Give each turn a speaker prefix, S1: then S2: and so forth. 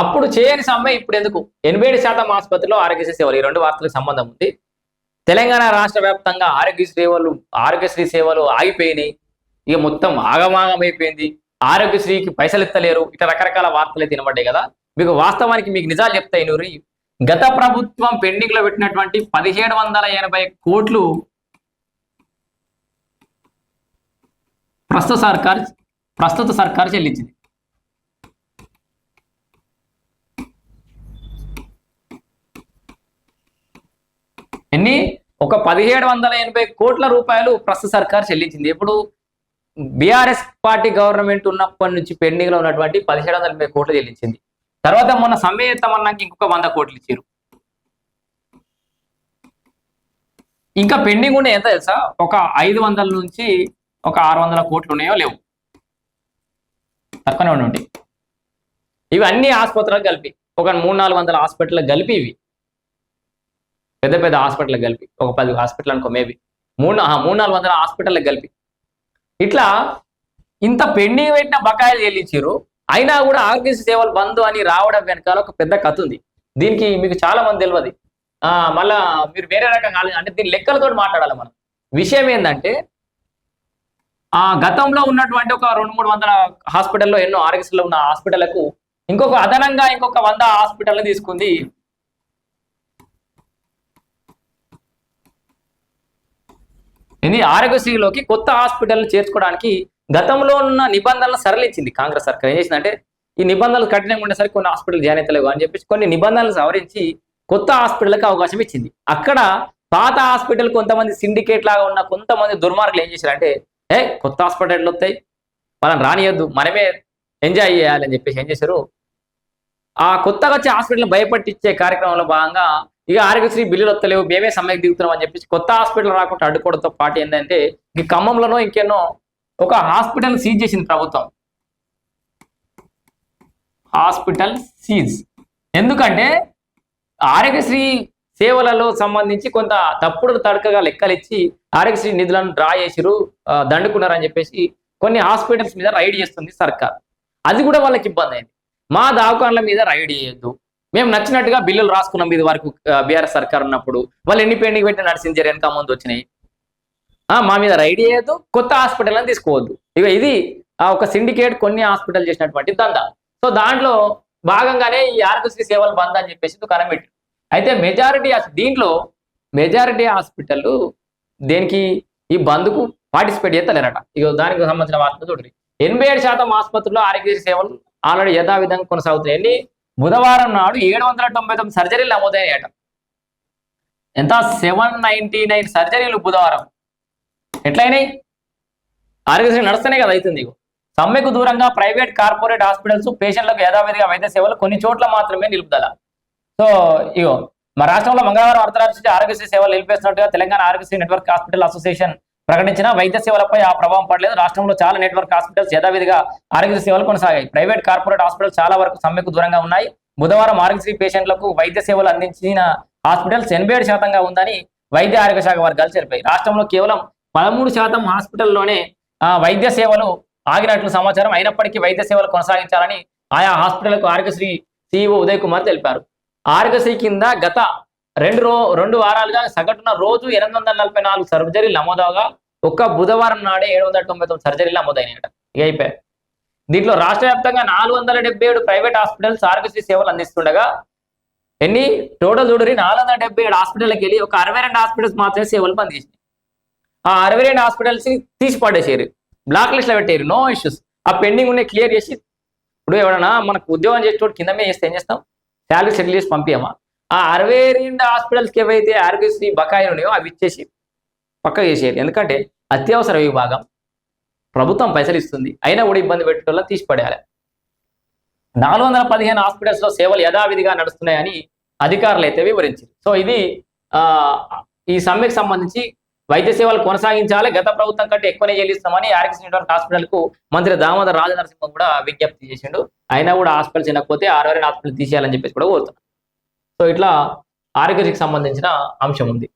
S1: అప్పుడు చేయని సమ్మె ఇప్పుడు ఎందుకు? ఎనభై ఏడు శాతం ఆసుపత్రిలో ఆరోగ్యశ్రీ సేవలు. ఈ రెండు వార్తలకు సంబంధం ఉంది. తెలంగాణ రాష్ట్ర వ్యాప్తంగా ఆరోగ్య సేవలు ఆరోగ్యశ్రీ సేవలు ఆగిపోయినాయి. ఇక మొత్తం ఆగమాగం అయిపోయింది ఆరోగ్యశ్రీకి పైసలు ఎత్తలేరు. ఇట్లా రకరకాల వార్తలు తినబడ్డాయి కదా. మీకు వాస్తవానికి మీకు నిజాలు చెప్తాయి నూరి. గత ప్రభుత్వం పెండింగ్లో పెట్టినటువంటి పదిహేడు వందల ఎనభై కోట్లు ప్రస్తుత సర్కార్ ప్రస్తుత సర్కార్ చెల్లించింది. ఎన్ని? ఒక పదిహేడు వందల ఎనభై కోట్ల రూపాయలు ప్రస్తుత సర్కార్ చెల్లించింది. ఇప్పుడు బీఆర్ఎస్ పార్టీ గవర్నమెంట్ ఉన్నప్పటి నుంచి పెండింగ్లో ఉన్నటువంటి పదిహేడు వందల ఎనభై కోట్లు చెల్లించింది. తర్వాత మొన్న సమ్మె చేస్తామన్నాక ఇంకొక వంద కోట్లు ఇచ్చారు. ఇంకా పెండింగ్ ఉండే ఎంత తెలుసా? ఒక ఐదు వందల నుంచి ఒక ఆరు వందల కోట్లు ఉన్నాయో లేవు. తక్కువనే ఉండి ఇవి అన్ని ఆసుపత్రులకు కలిపి ఒక మూడు నాలుగు వందల హాస్పిటల్ కలిపి ఇవి. పెద్ద పెద్ద హాస్పిటల్ కలిపి ఒక పది హాస్పిటల్ అనుకో మేబీ మూడు మూడు నాలుగు వందల హాస్పిటల్ కలిపి. ఇట్లా ఇంత పెండింగ్ పెట్టిన బకాయిలు చెల్లించారు అయినా కూడా ఆరోగ్య సేవలు బంద్ అని రావడం వెనకాల ఒక పెద్ద కథ ఉంది. దీనికి మీకు చాలా మంది తెలియదు. ఆ, మళ్ళా మీరు వేరే రకంగా ఆలో- అంటే దీని లెక్కలతో మాట్లాడాలి మనం. విషయం ఏంటంటే ఆ గతంలో ఉన్నటువంటి ఒక రెండు మూడు వందల హాస్పిటల్లో ఎన్నో ఆరోగ్యశ్రీలో ఉన్న హాస్పిటళ్ళకు ఇంకొక అదనంగా ఇంకొక వంద హాస్పిటల్ని తీసుకుంది ఇది ఆరోగ్యశ్రీలోకి కొత్త హాస్పిటల్ చేర్చుకోవడానికి గతంలో ఉన్న నిబంధనలు సరళించింది కాంగ్రెస్ సర్కార్. ఏం చేసిందంటే ఈ నిబంధనలు కఠినంగా ఉండేసరికి కొన్ని హాస్పిటల్ జాయిన్ అవుతలేవు అని చెప్పేసి కొన్ని నిబంధనలు సవరించి కొత్త హాస్పిటల్కి అవకాశం ఇచ్చింది. అక్కడ పాత హాస్పిటల్ కొంతమంది సిండికేట్ లాగా ఉన్న కొంతమంది దుర్మార్గులు ఏం చేశారంటే ఏ కొత్త హాస్పిటల్ వస్తాయి మనం రానియొద్దు మనమే ఎంజాయ్ చేయాలి అని చెప్పేసి ఏం చేశారు. ఆ కొత్తగా వచ్చే హాస్పిటల్ భయపట్టించే కార్యక్రమంలో భాగంగా ఇక ఆరోగ్యశ్రీ బిల్లులు వస్తలేవు మేమే సమ్మెకి దిగుతున్నాం అని చెప్పేసి కొత్త హాస్పిటల్ రాకుండా అడ్డుకోవడంతో పాటు ఏంటంటే ఈ ఖమ్మంలోనో ఇంకెన్నో ఒక హాస్పిటల్ సీజ్ చేసింది ప్రభుత్వం. Hospital seize. ఎందుకంటే ఆరోగ్యశ్రీ సేవలలో సంబంధించి కొంత తప్పుడు తడకగా లెక్కలు ఇచ్చి ఆరోగ్యశ్రీ నిధులను డ్రా చేసిరు దండుకున్నారు దండుకున్నారని చెప్పేసి కొన్ని హాస్పిటల్స్ మీద రైడ్ చేస్తుంది సర్కార్. అది కూడా వాళ్ళకి ఇబ్బంది అయింది. మా దవాఖాన్ల మీద రైడ్ చేయొద్దు. మేము నచ్చినట్టుగా బిల్లులు రాసుకున్నాం ఇది వరకు బీఆర్ఎస్ సర్కార్ ఉన్నప్పుడు. వాళ్ళు ఎన్ని పెండింగ్ పెట్టి నడిచించారు వెనక ముందు వచ్చినాయి? ఆ, మా మీద రైడ్ చేయొద్దు కొత్త హాస్పిటల్ అని తీసుకోవద్దు. ఇక ఇది ఆ ఒక సిండికేట్ కొన్ని హాస్పిటల్ చేసినటువంటి దందా. సో దాంట్లో భాగంగానే ఈ ఆరోగ్యశ్రీ సేవలు బంద్ అని చెప్పేసి దుకాణం అయితే మెజారిటీ దీంట్లో మెజారిటీ హాస్పిటల్ దేనికి ఈ బంద్కు పార్టిసిపేట్ చేస్తలేరట. ఇక దానికి సంబంధించిన వార్తలు చూడండి. ఎనభై ఏడు శాతం ఆసుపత్రుల్లో ఆరోగ్యశ్రీ సేవలు ఆల్రెడీ యథావిధంగా కొనసాగుతున్నాయి. ఎన్ని? బుధవారం నాడు ఏడు వందల తొంభై తొమ్మిది సర్జరీలు నమోదయ్యాయట. ఎంత? సెవెన్ నైన్టీ నైన్ సర్జరీలు బుధవారం. ఎట్లయినాయి? ఆరోగ్యశ్రీ నడుస్తూనే కదా అవుతుంది సమ్మెకు దూరంగా ప్రైవేట్ కార్పొరేట్ హాస్పిటల్స్ పేషెంట్లకు యథావిధిగా వైద్య సేవలు కొన్ని చోట్ల మాత్రమే నిలుపుదల. సో ఇగో మా రాష్ట్రంలో మంగళవారం అర్ధరాత్రి ఆరోగ్యశ్రీ సేవలు నిలిపేస్తున్నట్టుగా Telangana Aarogyasri network hospital association ప్రకటించిన వైద్య సేవలపై ఆ ప్రభావం పడలేదు. రాష్ట్రంలో చాలా నెట్వర్క్ హాస్పిటల్స్ యథావిధిగా ఆరోగ్య సేవలు కొనసాగాయి. ప్రైవేట్ కార్పొరేట్ హాస్పిటల్స్ చాలా వరకు సమ్మెకు దూరంగా ఉన్నాయి. బుధవారం ఆరోగ్యశ్రీ పేషెంట్లకు వైద్య సేవలు అందించిన హాస్పిటల్స్ ఎనభై ఏడు శాతంగా ఉందని వైద్య ఆరోగ్య శాఖ వర్గాలు తెలిపాయి రాష్ట్రంలో కేవలం పదమూడు శాతం హాస్పిటల్లోనే ఆ, వైద్య సేవలు ఆగినట్లు సమాచారం. అయినప్పటికీ వైద్య సేవలు కొనసాగించాలని ఆయా హాస్పిటల్కు ఆరోగ్యశ్రీ సిఇఓ ఉదయ్ కుమార్ తెలిపారు. ఆరోగ్యశ్రీ కింద గత రెండు రో రెండు వారాలుగా సగటున రోజు ఎనిమిది వందల నలభై నాలుగు సర్జరీలు నమోదవగా ఒక్క బుధవారం నాడే ఏడు వందల తొంభై తొమ్మిది సర్జరీలు నమోదైనాయట. ఇక అయిపోయాయి దీంట్లో రాష్ట్ర వ్యాప్తంగా నాలుగు వందల డెబ్బై ఏడు ప్రైవేట్ హాస్పిటల్స్ ఆరోగ్యశ్రీ సేవలు అందిస్తుండగా ఎన్ని? టోటల్ చూడరి నాలుగు వందల డెబ్బై ఏడు హాస్పిటల్కి వెళ్ళి ఒక అరవై రెండు హాస్పిటల్స్ మాత్రమే సేవలు పనిచేసినాయి ఆ అరవై రెండు హాస్పిటల్స్ తీసి పడేసారు. బ్లాక్ లిస్ట్లో పెట్టారు. No issues. ఆ పెండింగ్ ఉన్నాయి క్లియర్ చేసి ఇప్పుడు ఎవడన్నా మనకు ఉద్యోగం చేసేటోడు కింద మీద చేస్తే ఏం చేస్తాం? శాలరీ సెటిల్ చేసి పంపించమా ఆ అరవై రెండు హాస్పిటల్స్కి ఏవైతే ఆరోగ్యశ్రీ బకాయిలు ఉన్నాయో అవి ఇచ్చేసి పక్క చేసేయాలి. ఎందుకంటే అత్యవసర విభాగం ప్రభుత్వం పైసలు ఇస్తుంది. అయినా కూడా ఇబ్బంది పెట్టేటోళ్ళ తీసి పడేయాలి. నాలుగు వందల పదిహేను హాస్పిటల్స్లో సేవలు యథావిధిగా నడుస్తున్నాయని అధికారులు అయితే వివరించారు. సో ఇది ఆ ఈ సమ్మెకు సంబంధించి వైద్య సేవలు కొనసాగించాలి. గత ప్రభుత్వం కంటే ఎక్కువనే చెల్లిస్తామని ఆర్ఎక్స్ నెట్వర్క్ హాస్పిటల్కు మంత్రి దామోదర్ రాజనరసింహం కూడా విజ్ఞప్తి చేసిండు. అయినా కూడా హాస్పిటల్ చిన్నకపోతే ఆరు హాస్పిటల్ తీసేయాలని చెప్పేసి కూడా కోరుతున్నాడు సో ఇట్లా ఆరోగ్యశ్రీకి సంబంధించిన అంశం ఉంది.